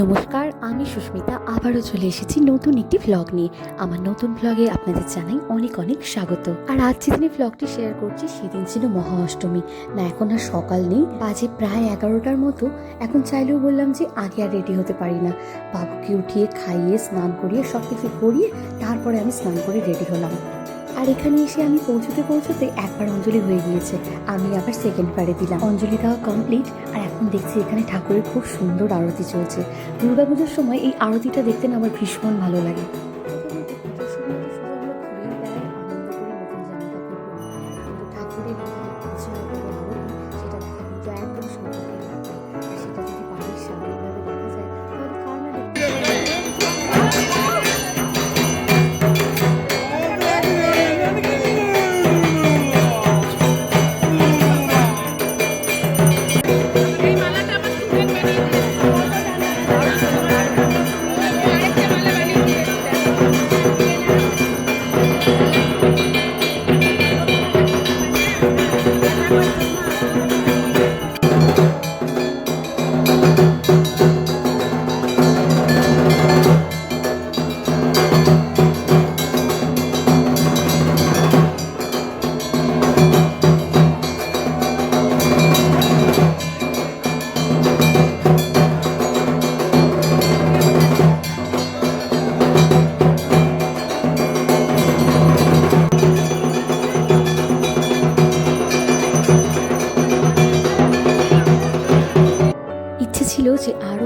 নমস্কার, আমি সুস্মিতা, আবারও চলে এসেছি নতুন একটি ভ্লগ নিয়ে। আমার নতুন ভ্লগে আপনাদের জানাই অনেক অনেক স্বাগত। আর আজ যেদিনে ভ্লগটি শেয়ার করছি, সেদিন ছিল মহা অষ্টমী না, এখন আর সকাল নেই, বাজে প্রায় এগারোটার মতো। এখন চাইলেও বললাম যে আগে আর রেডি হতে পারি না। বাবুকে উঠিয়ে, খাইয়ে, স্নান করিয়ে সব কিছু করিয়ে, তারপরে আমি স্নান করে রেডি হলাম। আর এখানে এসে আমি পৌঁছতে পৌঁছতে একবার অঞ্জলি হয়ে গিয়েছে। আমি আবার সেকেন্ড পারে দিলাম। অঞ্জলি দেওয়া কমপ্লিট আর এখন দেখছি এখানে ঠাকুরের খুব সুন্দর আরতি চলছে। দুর্গাপুজোর সময় এই আরতিটা দেখতে না আমার ভীষণ ভালো লাগে। যে আরও অনেকটা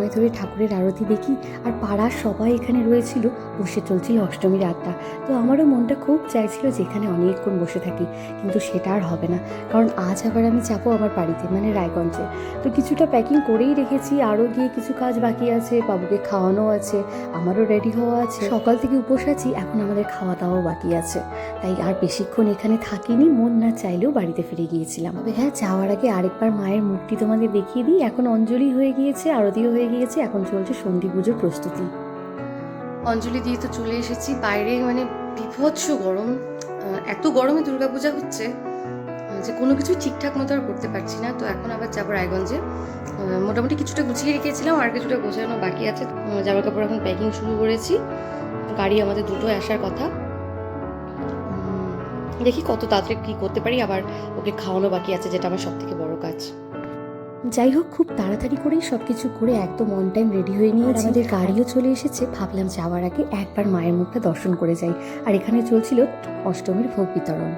সময় ধরে ঠাকুরের আরতি দেখি আর পাড়ার সবাই এখানে রয়েছিল, বসে চলছিল অষ্টমীর আড্ডা। তো আমারও মনটা খুব চাইছিল যে এখানে অনেকক্ষণ বসে থাকি, কিন্তু সেটা আর হবে না। কারণ আজ আবার আমি যাব আমার বাড়িতে মানে রায়গঞ্জে। তো কিছুটা প্যাকিং করেই রেখেছি, আরও গিয়ে কিছু কাজ বাকি আছে, বাবুকে খাওয়ানো আছে, আমারও রেডি হওয়া আছে। সকাল থেকে উপোস আছি, এখন আমাদের খাওয়া দাওয়াও বাকি আছে। তাই আর বেশিক্ষণ এখানে থাকিনি, মন না চাইলেও বাড়িতে ফিরে গিয়েছিলাম। তবে হ্যাঁ যাওয়ার আগে আরেকবার মায়ের মূর্তি তোমাদের দেখিয়ে দিই। এখন অঞ্জলি হয়ে গিয়েছে, আরতিও হয়ে গিয়েছে, এখন চলছে সন্ধি পুজোর প্রস্তুতি। অঞ্জলি দিয়ে তো চলে এসেছি। বাইরে মানে বিভৎস গরম। এত গরমে দুর্গাপূজা হচ্ছে যে কোনো কিছু ঠিকঠাক মতো আর করতে পারছি না। তো এখন আবার যাব রায়গঞ্জে। মোটামুটি কিছুটা গুছিয়ে রেখেছিলাম, আর কিছুটা গোছানো বাকি আছে। জামা কাপড় এখন প্যাকিং শুরু করেছি। গাড়ি আমাদের দুটো আসার কথা। দেখি কত তাড়াতাড়ি কী করতে পারি। আবার ওকে খাওয়ানো বাকি আছে, যেটা আমার সব থেকে বড় কাজ। যাই হোক খুব তাড়াতাড়ি করেই সবকিছু করে একদম অন টাইম রেডি হয়ে নিয়েছি। আমাদের গাড়িও চলে এসেছে। ভাবলাম যাওয়ার আগে একবার মায়ের মুখটা দর্শন করে যাই। আর এখানে চলছিল অষ্টমীর ভোগ বিতরণ।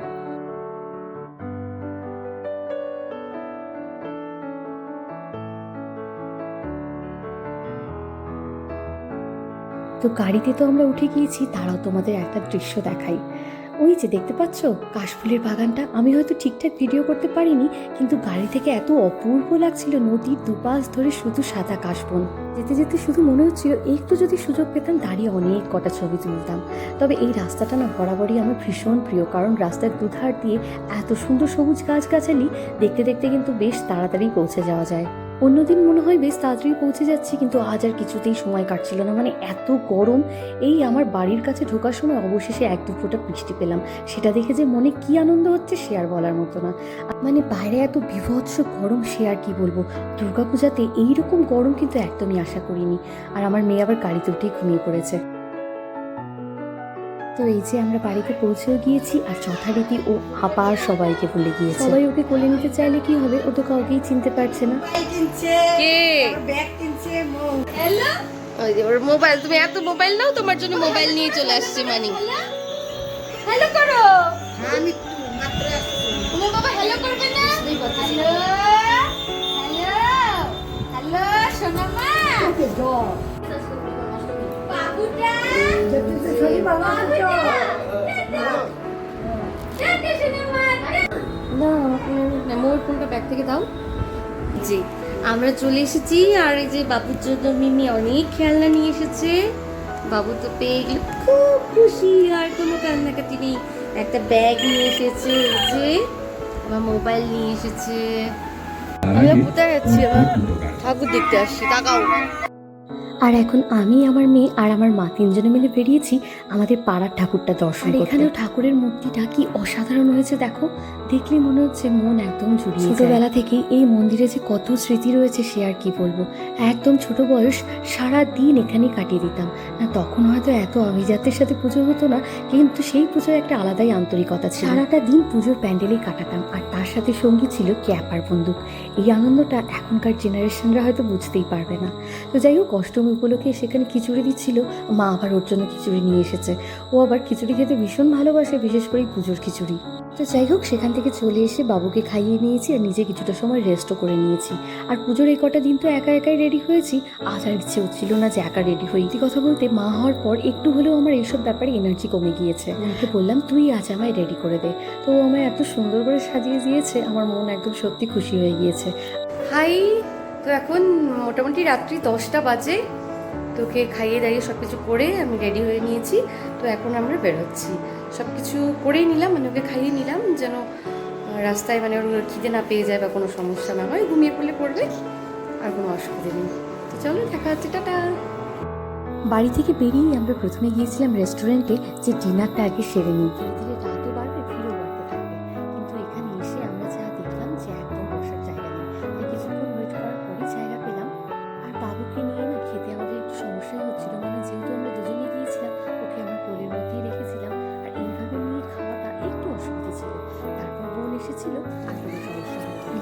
তো গাড়িতে তো আমরা উঠে গিয়েছি, তারাও তোমাদের একটা দৃশ্য দেখাই ওই যে দেখতে পাচ্ছ, কাশফুলের বাগানটা। আমি হয়তো ঠিকঠাক ভিডিও করতে পারিনি, কিন্তু গাড়ি থেকে এত অপূর্ব লাগছিল নদীর দুপাশ ধরে শুধু সাদা কাশবন। যেতে যেতে শুধু মনে হচ্ছিল, একটু যদি সুযোগ পেতাম, দাঁড়িয়ে অনেক কটা ছবি তুলতাম। তবে এই রাস্তাটা না বরাবরই আমার ভীষণ প্রিয়, কারণ রাস্তার দুধার দিয়ে এত সুন্দর সবুজ গাছগাছালি দেখতে দেখতে কিন্তু বেশ তাড়াতাড়ি পৌঁছে যাওয়া যায়। অন্যদিন মনে হয় বেশ তাড়াতাড়ি পৌঁছে যাচ্ছি, কিন্তু আজ আর কিছুতেই সময় কাটছিল না। মানে এত গরম, এই আমার বাড়ির কাছে ঢোকার সময় অবশেষে এক দু ফোঁটা বৃষ্টি পেলাম। সেটা দেখে যে মনে কি আনন্দ হচ্ছে সে আর বলার মতো না। মানে বাইরে এত বিভৎস গরম, সে আর কি বলব? দুর্গাপূজাতে এইরকম গরম কিন্তু একদমই আশা করিনি। আর আমার মেয়ে আবার গাড়িতে উঠেই ঘুমিয়ে পড়েছে। তো এই যে আমরা বাড়িতে পৌঁছেও গিয়েছি আর যথারীতি ও আবার সবাইকে বলে গিয়েছে। সবাই ওকে কোলে নিতে চাইলে কি হবে? ও তো কাউকেই চিনতে পারছে না। কে? ওই যে ওর মোবাইল তুমি এত মোবাইল নাও তোমার জন্য মোবাইল নিয়ে চলে আসছে মানে হ্যালো? মোর ফোনটা ব্যাগ থেকে দাও। জি আমরা চলে এসেছি আর এই যে বাবুর জন্য মিমি অনেক খেলনা নিয়ে এসেছে। বাবু তো পেয়ে গেল খুব খুশি আর কোনো কান্নাকাটি নেই। একটা ব্যাগ নিয়ে এসেছে যে আমার মোবাইল নিয়ে এসেছে। আমরা কোথায় যাচ্ছি আবার ঠাকুর দেখতে আসছি তাকাও। আর এখন আমি আমার মেয়ে আর আমার মা তিনজনে মিলে বেরিয়েছি আমাদের পাড়ার ঠাকুরটা দর্শন এখানেও ঠাকুরের মূর্তিটা কি অসাধারণ হয়েছে দেখো। দেখলে মনে হচ্ছে মন একদম জুড়িয়ে ছোটবেলা থেকে এই মন্দিরে যে কত স্মৃতি রয়েছে সে আর কি বলব। একদম ছোট বয়স সারা দিন এখানেই কাটিয়ে দিতাম। না, তখন হয়তো এত অভিজাতের সাথে পুজো হতো না, কিন্তু সেই পুজোর একটা আলাদাই আন্তরিকতা ছিল। সারাটা দিন পুজোর প্যান্ডেলেই কাটাতাম, আর তার সাথে সঙ্গী ছিল ক্যাপার বন্দুক। এই আনন্দটা এখনকার জেনারেশনরা হয়তো বুঝতেই পারবে না। তো যাই হোক, অষ্টমী উপলক্ষে সেখানে খিচুড়ি দিচ্ছিল। মা আবার ওর জন্য খিচুড়ি নিয়ে এসেছে। ও আবার খিচুড়ি খেতে ভীষণ ভালোবাসে, বিশেষ করে পুজোর খিচুড়ি। তো যাই হোক, সেখান থেকে চলে এসে বাবুকে খাইয়ে নিয়েছি আর নিজে কিছুটা সময় রেস্টও করে নিয়েছি। আর পুজোর এই কটা দিন তো একা একাই রেডি হয়েছি। আজ আর ইচ্ছে হচ্ছিল না যে একা রেডি হই। এই কথা বলতে মা হওয়ার পর একটু হলেও আমার এইসব ব্যাপারে এনার্জি কমে গিয়েছে। ওকে বললাম, তুই আজ আমায় রেডি করে দে। তো ও আমায় এত সুন্দর করে সাজিয়ে দিয়েছে, আমার মন একদম সত্যি খুশি হয়ে গিয়েছে। হাই, তো এখন মোটামুটি রাত্রি দশটা বাজে। তোকে খাইয়ে দাইয়ে সব কিছু করে আমি রেডি হয়ে নিয়েছি। তো এখন আমরা বেরোচ্ছি। সব কিছু করেই নিলাম মানে ওকে খাইয়ে নিলাম, যেন রাস্তায় মানে ওর খিদে না পেয়ে যায় বা কোনো সমস্যা না হয়, ঘুমিয়ে পড়লে পড়বে, আর কোনো অসুবিধা নেই। তো চলো, দেখা হচ্ছে, টাটা! বাড়ি থেকে বেরিয়েই আমরা প্রথমে গিয়েছিলাম রেস্টুরেন্টে যে ডিনারটা আগে সেরে নিই।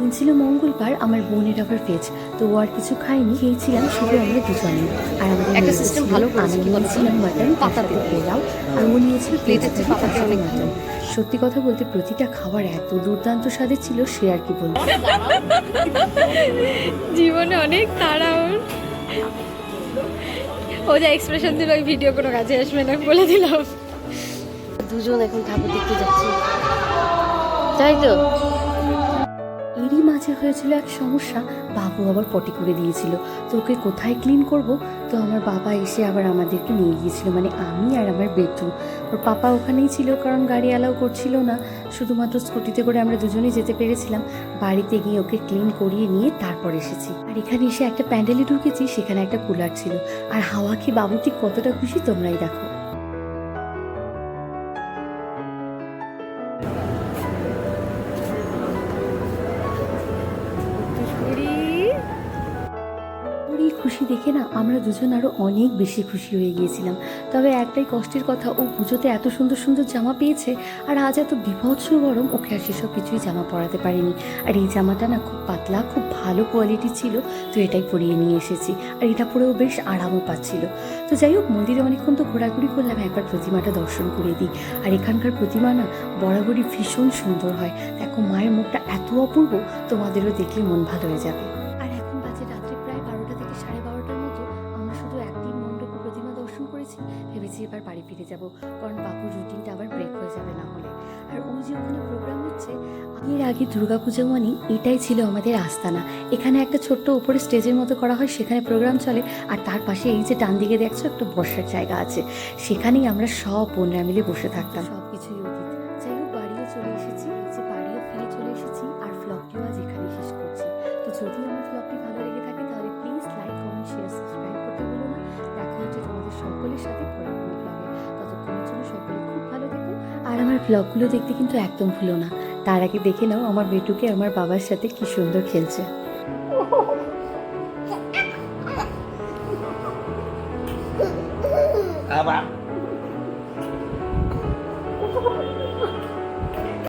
সমস্যা হয়নি দিন ছিল মঙ্গলবার আমার বোনের আবার ভেজ তো ও আর কিছু খাইনি খেয়েছিলাম শুধু আমরা দুজনেই আর আমাদের একটা ছিল ভালো আমি? নিয়েছিলাম মাটন পাতাতে। পাতাতে পোলাও আর ও নিয়েছিল চেয়ে পাতাতে অনেক মাটন সত্যি কথা বলতে প্রতিটা খাবার এত দুর্দান্ত স্বাদে ছিল সে আর কি বলব। জীবনে অনেক তাড়া ওর ও যা এক্সপ্রেশন দিল ওই ভিডিও কোনো কাজে আসবে না বলে দিলাম। দুজন এখন ঠাকুর দেখতে যাচ্ছি। তাই তো? এরই হয়েছিল এক সমস্যা, বাবু আবার পটি করে দিয়েছিল। তো ওকে কোথায় ক্লিন করব? তো আমার বাবা এসে আবার আমাদেরকে নিয়ে গিয়েছিল মানে আমি আর আমার বেটু। ওর পাপা ওখানেই ছিল, কারণ গাড়ি অ্যালাউ করছিল না। শুধুমাত্র স্কুটিতে করে আমরা দুজনেই যেতে পেরেছিলাম। বাড়িতে গিয়ে ওকে ক্লিন করিয়ে নিয়ে তারপর এসেছি। আর এখানে এসে একটা প্যান্ডেলে ঢুকেছি, সেখানে একটা কুলার ছিল। আর হাওয়া কি বাবু ঠিক কতটা খুশি তোমরাই দেখো। খুশি দেখে না আমরা দুজন আরও অনেক বেশি খুশি হয়ে গিয়েছিলাম। তবে একটাই কষ্টের কথা, ও পুজোতে এত সুন্দর সুন্দর জামা পেয়েছে আর আজ এত বিভৎস গরম, ওকে আর সেসব কিছুই জামা পরাতে পারিনি। আর এই জামাটা না খুব পাতলা, খুব ভালো কোয়ালিটি ছিল, তো এটাই পরিয়ে নিয়ে এসেছি। আর এটা পরেও বেশ আরামও পাচ্ছিল। তো যাই হোক, মন্দিরে অনেকক্ষণ তো ঘোরাঘুরি করলাম, একবার প্রতিমাটা দর্শন করে দিই। আর এখানকার প্রতিমা না বরাবরই ভীষণ সুন্দর হয়। দেখো, মায়ের মুখটা এত অপূর্ব, তোমাদেরও দেখলে মন ভালো হয়ে যাবে। করেছি ভেবেছি এবার বাড়ি ফিরে যাব, কারণ বাবুর রুটিনটা আবার ব্রেক হয়ে যাবে না হলে। আর ওই যে ওখানে প্রোগ্রাম হচ্ছে এর আগে দুর্গাপুজো মানে এটাই ছিল আমাদের আস্তানা। এখানে একটা ছোট্ট উপরে স্টেজের মতো করা হয়, সেখানে প্রোগ্রাম চলে। আর তার পাশে এই যে ডান দিকে দেখছ, একটা বসার জায়গা আছে। সেখানেই আমরা সব বোনরা মিলে বসে থাকতাম। সব কিছুই আর আমার ব্লগগুলো দেখতে কিন্তু একদম ভুলো না। তার আগে দেখে নাও আমার বেটুকে আমার বাবার সাথে কি সুন্দর খেলছে।